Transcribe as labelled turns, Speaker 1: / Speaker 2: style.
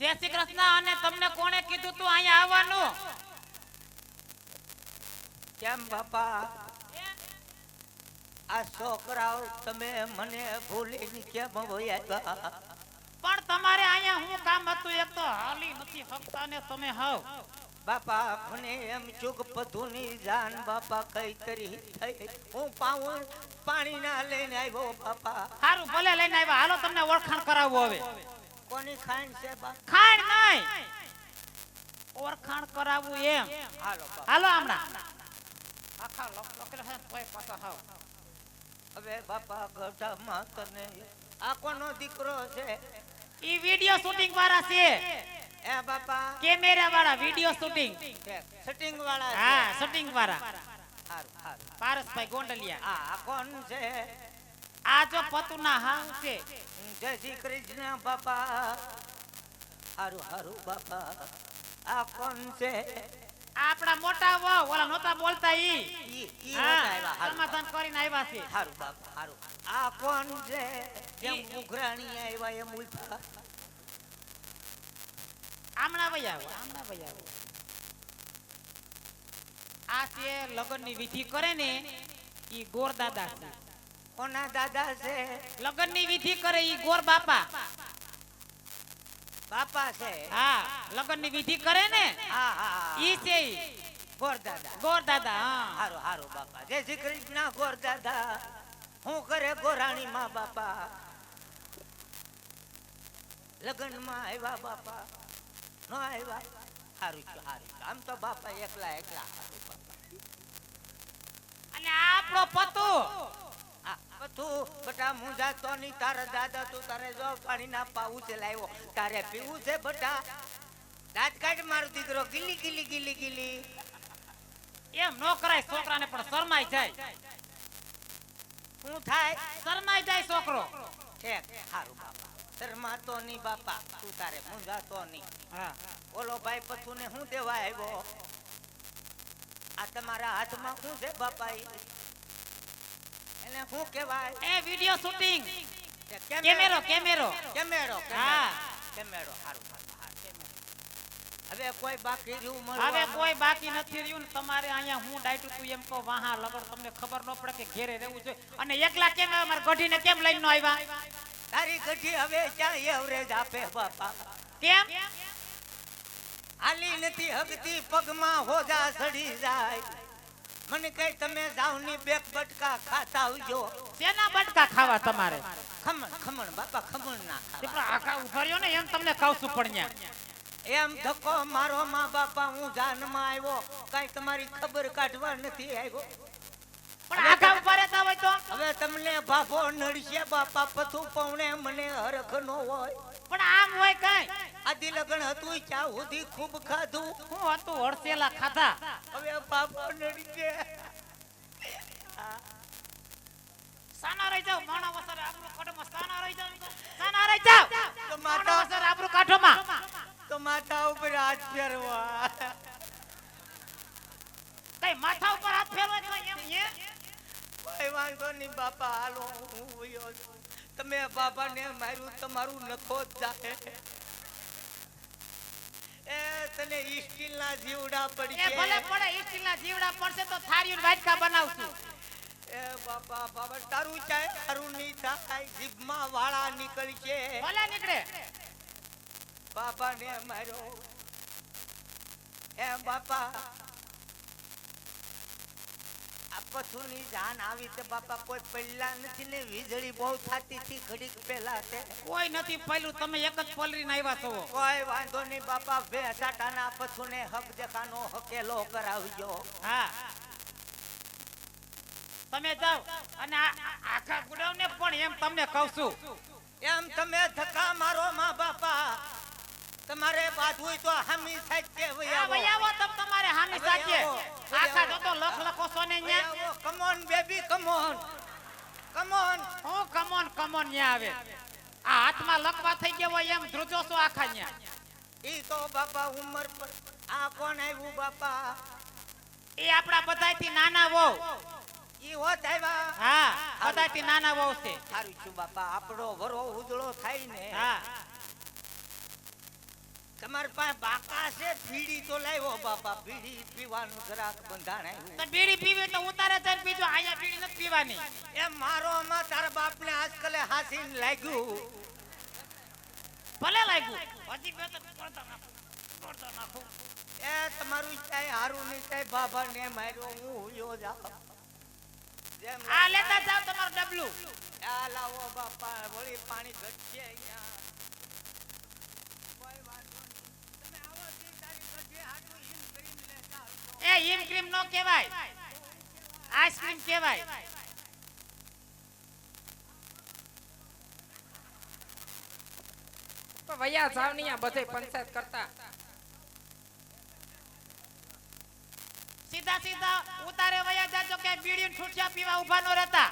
Speaker 1: જય શ્રી કૃષ્ણ અને તમને કોણે કીધું તું અહીંયા આવવાનું?
Speaker 2: કેમ બાપા? આ છોકરાઓ તમે મને ભૂલીને કેમ વયા
Speaker 1: પણ તમારે અહીંયા હું કામ હતું? એક તો હાલી નથી શકતા ને તમે હાવ.
Speaker 2: બાપા મને એમ ચૂક પધુની જાન બાપા કઈ કરી થઈ. હું પાઉં પાણી ના લઈને આવ્યો બાપા.
Speaker 1: સારું ભલે લઈને આવ્યા. હાલો તમને ઓળખાણ કરાવવું હવે.
Speaker 2: કોની ખાણ છે બા.
Speaker 1: ખાણ નહીં. ઓળખાણ કરાવવું એમ.
Speaker 2: હાલો
Speaker 1: હાલો હમણાં. આખા લોક- લોકેલા છે ને તોય હાવ.
Speaker 2: હવે બાપા ગઢામાં તને આ કોનો દીકરો છે.
Speaker 1: ઈ વિડિયો શૂટિંગ વાળા છે.
Speaker 2: એ બાપા.
Speaker 1: કેમેરા વાળા વિડિયો શૂટિંગ.
Speaker 2: સેટિંગ વાળા
Speaker 1: હા શૂટિંગ વાળા
Speaker 2: હારું હારું.
Speaker 1: પારસભાઈ ગોંડલિયા.
Speaker 2: આ કોણ છે?
Speaker 1: આ જો પતુના છે.
Speaker 2: જય શ્રી કૃષ્ણ બાપા. હારું હારું બાપા. આ કોણ છે?
Speaker 1: આપણા મોટા વહુ ઓલા નોતા બોલતા ઈ?
Speaker 2: ઈ
Speaker 1: સમાધાન કરીને આવ્યા છે.
Speaker 2: હારું બાપા હારું. આ કોણ છે? જેમ ઉઘરાણી આવ્યા એમ ઊભા
Speaker 1: આમણા ભાઈ આવો આમણા ભાઈ આવો. આ છે લગ્નની વિધિ કરે ને ઈ ગોર દાદા છે.
Speaker 2: કોના દાદા છે.
Speaker 1: લગ્નની વિધિ કરે ઈ ગોર બાપા.
Speaker 2: બાપા છે.
Speaker 1: હા લગ્નની વિધિ કરે ને?
Speaker 2: હા હા
Speaker 1: ઈ છે
Speaker 2: ગોર દાદા.
Speaker 1: ગોર દાદા હા.
Speaker 2: હારું હારું બાપા. જય શ્રી કૃષ્ણ ગોર દાદા. હું કરે ગોરાણી માં બાપા. લગ્નમાં આવ્યા બાપા. નો આવ્યા. હારું છે હારું. આમ તો બાપા એકલા એકલા. હારું બાપા
Speaker 1: અને આપણો પતુ.
Speaker 2: બટા હું જાતો નહીં તારા દાદા તું તારે જો પાણી ના પાવું છે લાવ્યો. તારે પીવું છે બટા. દાંત કાઢ મારો દીકરો. ગીલી ગીલી ગીલી ગીલી.
Speaker 1: એમ નો કરાય છોકરાને પણ શરમાઈ જાય.
Speaker 2: શું થાય?
Speaker 1: શરમાઈ જાય છોકરો.
Speaker 2: ઠેક હારું બાપા. શરમાતો નહીં બાપા. તું તારે મૂંઝાતો તો
Speaker 1: હા.
Speaker 2: ઓલો ભાઈ પથુ ને શું દેવા આવ્યો? આ તમારા હાથમાં શું છે બાપા? એને શું કહેવાય?
Speaker 1: એ વિડિયો શૂટિંગ
Speaker 2: કેમેરો
Speaker 1: કેમેરો કેમેરો. હા.
Speaker 2: કેમેરો હારું. હવે કોઈ બાકી રહ્યું
Speaker 1: હવે કોઈ બાકી નથી રહ્યું તમારે અહીંયા હું ડાયટું તું એમ કહો વાહા લગડ તમને ખબર ન પડે કે ઘેરે રહેવું જોઈએ અને એકલા કેમ આવ્યા? મારા ગઢીને કેમ લઈને ન આવ્યા?
Speaker 2: તારી ગઢી હવે ક્યાં એવરેજ આપે બાપા?
Speaker 1: કેમ?
Speaker 2: હાલી નથી હગતી પગમાં હોજા સડી જાય. મને કહે તમે જાવની બેક બટકા ખાતા આવજો.
Speaker 1: તેના બટકા ખાવા તમારે?
Speaker 2: ખમણ ખમણ બાપા ખમણ ના ખાવા.
Speaker 1: આખા ઉભર્યો ને એમ તમને કહું છું પડ્યા
Speaker 2: એમ ધક્કો મારો માં બાપા હું જાનમાં આવ્યો. કઈ તમારી ખબર કાઢવા નથી આવ્યો.
Speaker 1: પણ આખા ઊભા રહેતા હોય તો?
Speaker 2: હવે તમને બાપો નડશે બાપા પથું પૌણે મને હરખ નો હોય.
Speaker 1: પણ આમ
Speaker 2: આદિ લગન હતું સુધી ખૂબ ખાધું?
Speaker 1: હું હતું હડસેલા ખાધા.
Speaker 2: હવે બાપો નડશે
Speaker 1: સાના રહી જાવ માણા વસરે આબરૂ કાઢોમાં સાના રહી જાવ સાના રહી જાવ
Speaker 2: તો માતા
Speaker 1: વસરે આબરૂ કાઢોમાં
Speaker 2: તો માથા ઉપર હાથ ફેરવા.
Speaker 1: કઈ માથા ઉપર હાથ ફેરવાય તો એમ એ?
Speaker 2: કોઈ વાંધો નહીં બાપા હાલો હું. તમે બાપાને માર્યું તમારું નખો જાય એ તને સ્ટીલના જીવડા
Speaker 1: એ ભલે પડે સ્ટીલના જીવડા પડશે તો થાળીયું વાટકા બનાવશું.
Speaker 2: એ બાપા બાબા તારું ચાય તારું નહીં થાય જીભમાં વાળા નીકળશે.
Speaker 1: ભલે નીકળે.
Speaker 2: બાપાને માર્યો એ બાપા આ જાન આવી તે બાપા કોઈ પહેલા નથી ને વીજળી બહુ થાતી હતી ઘડીક પહેલા તે.
Speaker 1: કોઈ નથી પહેલું તમે એક જ પલરીને આવ્યા છો.
Speaker 2: કોઈ વાંધો નહીં બાપા બે સાટાના પથુને હક દેખાનો હકેલો કરાવજો.
Speaker 1: હા. તમે જાઓ અને આખા ગુડાવને પણ એમ તમને કહું છું.
Speaker 2: એમ તમે ધક્કા મારો માં બાપા. તમારે બાજુ તો હામી વયાવો.
Speaker 1: તમારે હામી સાચે. આખા તો તો લખ લખો છો ને ન્યા.
Speaker 2: On baby come on come on Come come
Speaker 1: on come on ન્યા આવે. આ હાથમાં લખવા થઈ ગયો હોય એમ ધ્રુજો છો આખા ન્યા.
Speaker 2: ઈ તો બાપા ઉંમર પર આ કોણ આવ્યું બાપા?
Speaker 1: એ આપણા બધાયથી નાના વહુ.
Speaker 2: ઈ હોત આવ્યા.
Speaker 1: હા બધાયથી નાના વહુ છે.
Speaker 2: સારું છું બાપા આપણો વરો ઉજળો થાય ને.
Speaker 1: હા.
Speaker 2: તમારી પાસે બાકા છે? બીડી તો લાવ્યો બાપા બીડી પીવાનું ગ્રાહક બંધાણે.
Speaker 1: તો બીડી પીવી તો ઉતારે જઈને બીજો અહીંયા બીડી નથી પીવાની.
Speaker 2: એ મારો આમાં તારા બાપને આજકાલે હાસીને લાગ્યું.
Speaker 1: ભલે લાગ્યું. હજી બે તો પડતા નાખો પડતા નાખો.
Speaker 2: એ તમારું ચાય હારું નહીં ચાય બાબા ને માર્યો હું યો જા જેમ
Speaker 1: આ લેતા જાવ તમારું ડબલું.
Speaker 2: આ લાવો બાપા વળી પાણી ઘટશે અહીંયા કોઈ વાંધો નહીં. તમે આવો તી તારી ગઢે હાટું હિમ કરીને લેતા
Speaker 1: હિમ ક્રીમ નો કહેવાય. આઈસ્ક્રીમ કહેવાય.
Speaker 3: તો વયા સાવનિયા બધે પંચાયત કરતા.
Speaker 1: સીધા સીધા ઉતારે વયા જાજો કે બીડી છૂટ્યા પીવા ઊભા નો રહેતા.